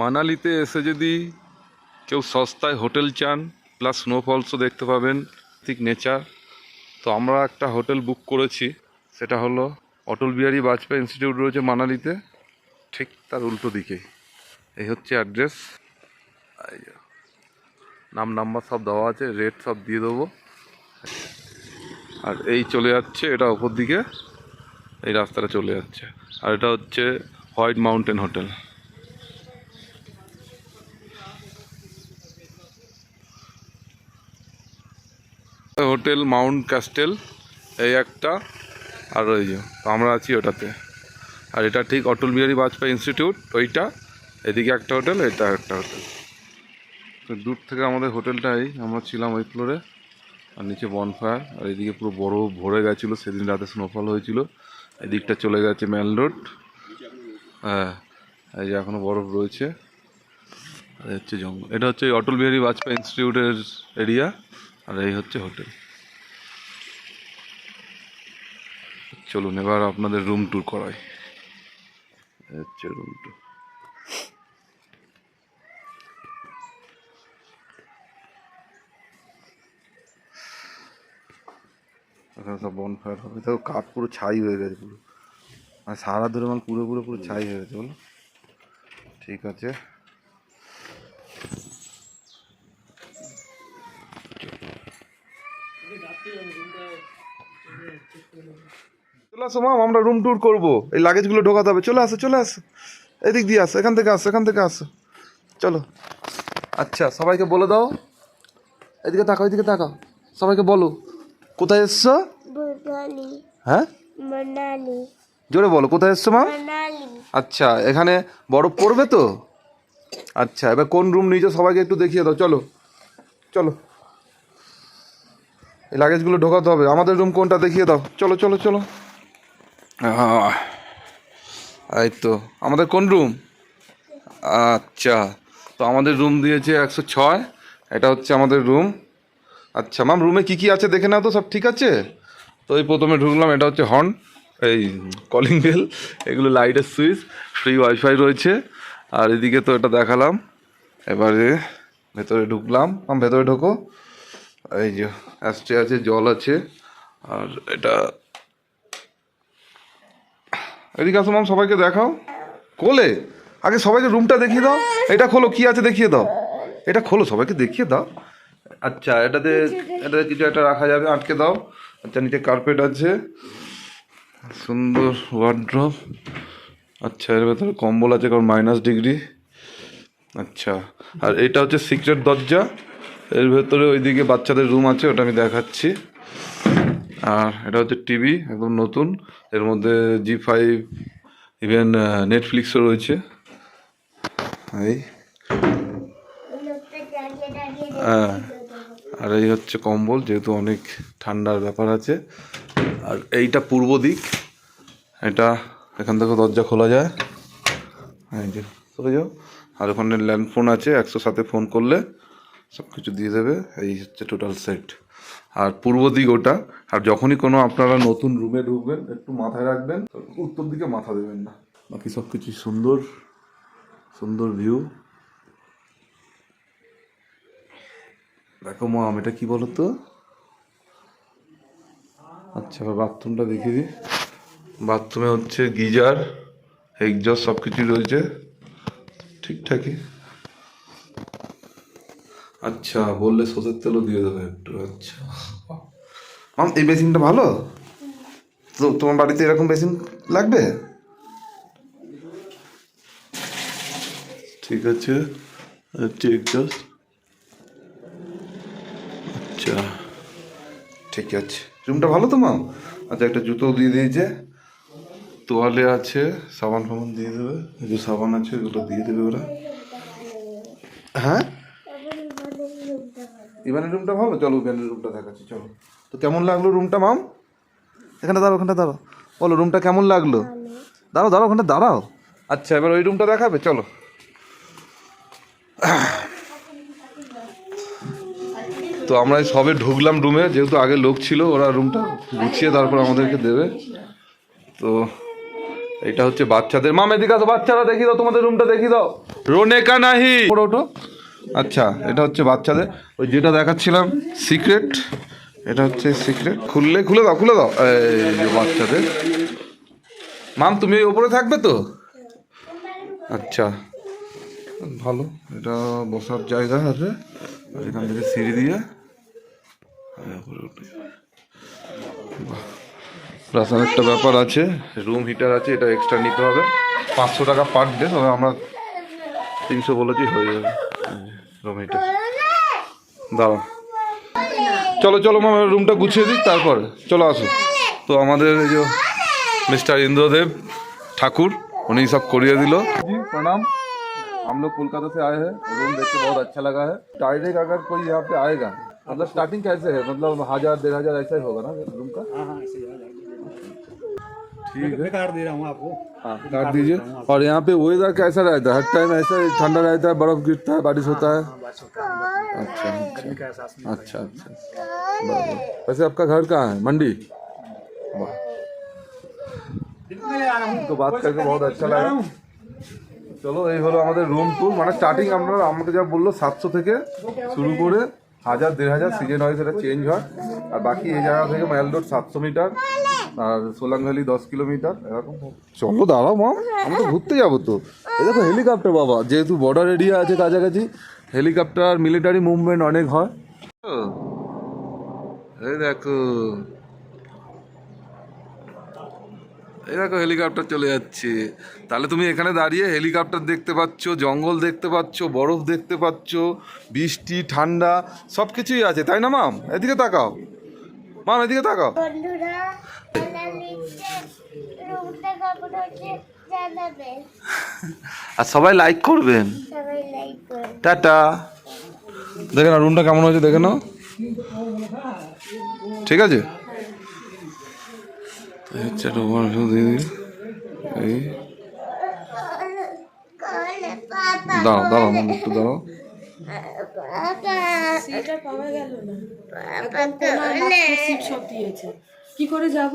মানালিতে এসে যদি কেউ সস্তায় হোটেল চান প্লাস স্নোফলসও দেখতে পাবেন, ঠিক নেচার তো আমরা একটা হোটেল বুক করেছি, সেটা হলো অটল বিহারী বাজপেয়ী ইনস্টিটিউট রয়েছে মানালিতে, ঠিক তার উল্টো দিকে। এই হচ্ছে অ্যাড্রেস নাম নাম্বার সব দেওয়া আছে রেট সব দিয়ে দেবো। আর এই চলে যাচ্ছে, এটা ওপর দিকে, এই রাস্তাটা চলে যাচ্ছে। আর এটা হচ্ছে white mountain hotel. Hotel mount castle, এই একটা, আর ওই যে আমরা আছি ওটাতে। আর এটা ঠিক অটল বিহারী বাজপেয়ী ইনস্টিটিউট, ওইটা, এদিকে একটা হোটেল, এটা একটা হোটেল। তো দূর থেকে আমাদের হোটেলটাই আমরা ছিলাম ওই ফ্লোরে আর নিচে বনফায়ার আর এদিকে পুরো বরফ ভরে গেছিল, সেদিন রাতে স্নোফল হয়েছিল। এদিকটা চলে গেছে ম্যাল রোড হ্যাঁ এই যে এখনও বরফ রয়েছে। আর হচ্ছে জঙ্গল। এটা হচ্ছে অটল বিহারী বাজপেয়ী ইনস্টিটিউটের এরিয়া আর এই হচ্ছে হোটেল। চলুন, এবার আপনাদের রুম ট্যুর করাই। হচ্ছে রুম ট্যুর এখানে সব বন ফায়ার হবে। তো কাঠ পুরো ছাই হয়ে গেছে পুরো। মানে সারা ধরে মাল পুরো পুরো পুরো ছাই হয়ে গেছে, বলো। ঠিক আছে। চলে আসো মাম আমরা রুম ট্যুর করব। এই লাগেজগুলো ঢোকাতে হবে। চলে আসো চলে আসো। এদিক দিয়ে আসো এখান থেকে আসো এখান থেকে আসো। চলো। আচ্ছা সবাইকে বলে দাও। এদিকে তাকাও এদিকে তাকাও। সবাইকে বলো। কোথায় এসছো? হ্যাঁ? জোরে বলো কোথায় এসছো মা আচ্ছা এখানে বরফ পড়বে তো? আচ্ছা এবার কোন রুম নিয়েছো সবাইকে একটু দেখিয়ে দাও। চলো চলো। এই লাগেজগুলো ঢোকাতে হবে। আমাদের রুম কোনটা দেখিয়ে দাও। চলো চলো চলো। এই তো আমাদের কোন রুম আচ্ছা তো আমাদের রুম দিয়েছে একশো ছয়, এটা হচ্ছে আমাদের রুম আচ্ছা ম্যাম রুমে কি কি আছে দেখে নাও তো, সব ঠিক আছে? তো এই প্রথমে ঢুকলাম, এটা হচ্ছে হর্ন এই কলিং বেল এগুলো লাইটের সুইচ ফ্রি ওয়াইফাই রয়েছে। আর এদিকে তো এটা দেখালাম, এবারে ভেতরে ঢুকলাম। আম ভেতরে ঢোকো। এই যে অ্যাস্ট্রে আছে, জল আছে, আর এটা এদিকে আসো মাম সবাইকে দেখাও। কোলে? আগে সবাইকে রুমটা দেখিয়ে দাও। এটা খোলো, কি আছে দেখিয়ে দাও। এটা খোলো, সবাইকে দেখিয়ে দাও। আচ্ছা এটাতে এটাতে কিছু একটা রাখা যাবে, আটকে দাও। আচ্ছা নিচে কার্পেট আছে। সুন্দর ওয়ার্ড্রপ আচ্ছা এর ভেতরে কম্বল আছে, কারণ মাইনাস ডিগ্রি আচ্ছা আর এটা হচ্ছে সিক্রেট দরজা। এর ভেতরে ওইদিকে বাচ্চাদের রুম আছে, ওটা আমি দেখাচ্ছি। আর এটা হচ্ছে টিভি, একদম নতুন। এর মধ্যে জি ফাইভ ইভেন নেটফ্লিক্সও রয়েছে। এই। হ্যাঁ আর এই হচ্ছে কম্বল, যেহেতু অনেক ঠান্ডার ব্যাপার আছে। আর এইটা পূর্ব দিক। এটা এখান থেকে দরজা খোলা যায়। চলে যাও। আর ওখানে ল্যান্ডফোন আছে, একশো সাথে ফোন করলে সব কিছু দিয়ে দেবে। এই হচ্ছে টোটাল সেট। আর পূর্ব দিক ওটা। আর যখনই কোনো আপনারা নতুন রুমে ঢুকবেন, একটু মাথায় রাখবেন উত্তর দিকে মাথা দেবেন না। বাকি সব কিছু সুন্দর সুন্দর ভিউ দেখো মা এটা কি বলো তো আচ্ছা বাথরুমটা দেখিয়ে দিই। বাথরুমে হচ্ছে গিজার এগজস্ট সব কিছুই রয়েছে। ঠিকঠাকই। আচ্ছা বললে সর্ষের তেলও দিয়ে দেবে একটু আচ্ছা। মাম এই বেসিনটা ভালো? তো তোমার বাড়িতে এরকম বেসিন লাগবে? ঠিক আছে এগজস্ট আচ্ছা। ঠিক আছে। রুমটা ভালো তো মাম? আচ্ছা একটা জুতো দিয়ে দিয়েছে তোয়ালে আছে সাবান ফাবান দিয়ে দেবে। যে সাবান আছে ওগুলো দিয়ে দেবে ওরা। হ্যাঁ? ইভানের রুমটা ভালো? চলো ইভানের রুমটা দেখাচ্ছি, চলো। তো কেমন লাগল রুমটা মাম এখানে দাঁড়াও ওখানটা দাঁড়াও। বলো রুমটা কেমন লাগল? দাঁড়াও দাঁড়াও ওখানটা দাঁড়াও। আচ্ছা এবার ওই রুমটা দেখাবে, চলো। তো আমরা সবে ঢুকলাম রুমে যেহেতু আগে লোক ছিল, ওরা রুমটা গুছিয়ে তারপর আমাদেরকে দেবে। তো এটা হচ্ছে বাচ্চাদের। মাম এদিকে আসো, বাচ্চারা দেখি দাও, তোমাদের রুমটা দেখিয়ে দাও। রোনেকা নাহি। ওঠো। আচ্ছা এটা হচ্ছে বাচ্চাদের। ওই যেটা দেখাচ্ছিলাম সিক্রেট এটা হচ্ছে সিক্রেট খুললে, খুলে দাও খুলে দাও। এই বাচ্চাদের। মাম তুমি ওই ওপরে থাকবে তো? আচ্ছা। ভালো, এটা বসার জায়গা আছে। এখান থেকে সিঁড়ি দিয়ে। প্লাস একটা ব্যাপার আছে। রুম হিটার আছে, এটা এক্সট্রা নিতে হবে। পাঁচশো টাকা পার ডে তবে আমরা তিনশো বলেছি, হয়ে যাবে। রুম হিটার দাও চলো চলো মামা রুমটা গুছিয়ে দিই তারপরে চলো আসো তো আমাদের এই যে मिस्टर इंद्रदेव ठाकुर उन्हीं सब करिए दिलो जी प्रणाम हम लोग कोलकाता से आए हैं रूम देख के बहुत अच्छा लगा है डायरेक्ट अगर कोई यहाँ पे आएगा मतलब स्टार्टिंग कैसे है मतलब हजार डेढ़ हजार ऐसा ही होगा ना रूम का ठीक है मैं कार्ड दे रहा हूँ आपको हाँ काट दीजिए और यहाँ पे वेदर कैसा रहता है हर टाइम ऐसा ही ठंडा रहता है बर्फ गिरता है बारिश होता है बस होता है अच्छा गर्मी का एहसास नहीं अच्छा अच्छा बराबर। वैसे आपका घर कहाँ है मंडी वाह मैं आ रहा हूँ তো বাত করকে বহুত আচ্ছা লাগা চলো এই হলো আমাদের রুম ট্যুর মানে স্টার্টিং আমরা আমাকে যা বললো সাতশো থেকে শুরু করে হাজার দেড় হাজার সিজন হয় সেটা চেঞ্জ হয় আর বাকি এই জায়গা থেকে মাইল রোড সাতশো মিটার আর সোলাং ভ্যালি দশ কিলোমিটার এরকম চলো দাঁড়াও মা আমরা তো ঘুরতে যাব তো। এই দেখো হেলিকপ্টার বাবা যেহেতু বর্ডার এরিয়া আছে কাছাকাছি হেলিকপ্টার মিলিটারি মুভমেন্ট অনেক হয়। এই দেখো। এই দেখো হেলিকপ্টার চলে যাচ্ছে। তাহলে তুমি এখানে দাঁড়িয়ে হেলিকপ্টার দেখতে পাচ্ছ জঙ্গল দেখতে পাচ্ছ বরফ দেখতে পাচ্ছ বৃষ্টি ঠান্ডা সব কিছুই আছে তাই না মাম? এদিকে তাকাও। মাম এদিকে তাকাও। বন্ধুরা আর সবাই লাইক করবেন। টাটা। দেখে না রুমটা কেমন হয়েছে দেখে নাও। ঠিক আছে? দাঁড়াও দাঁড়াও দাঁড়াও। সিটটা পাওয়া গেল না। সিট সব দিয়েছে। কি করে যাব?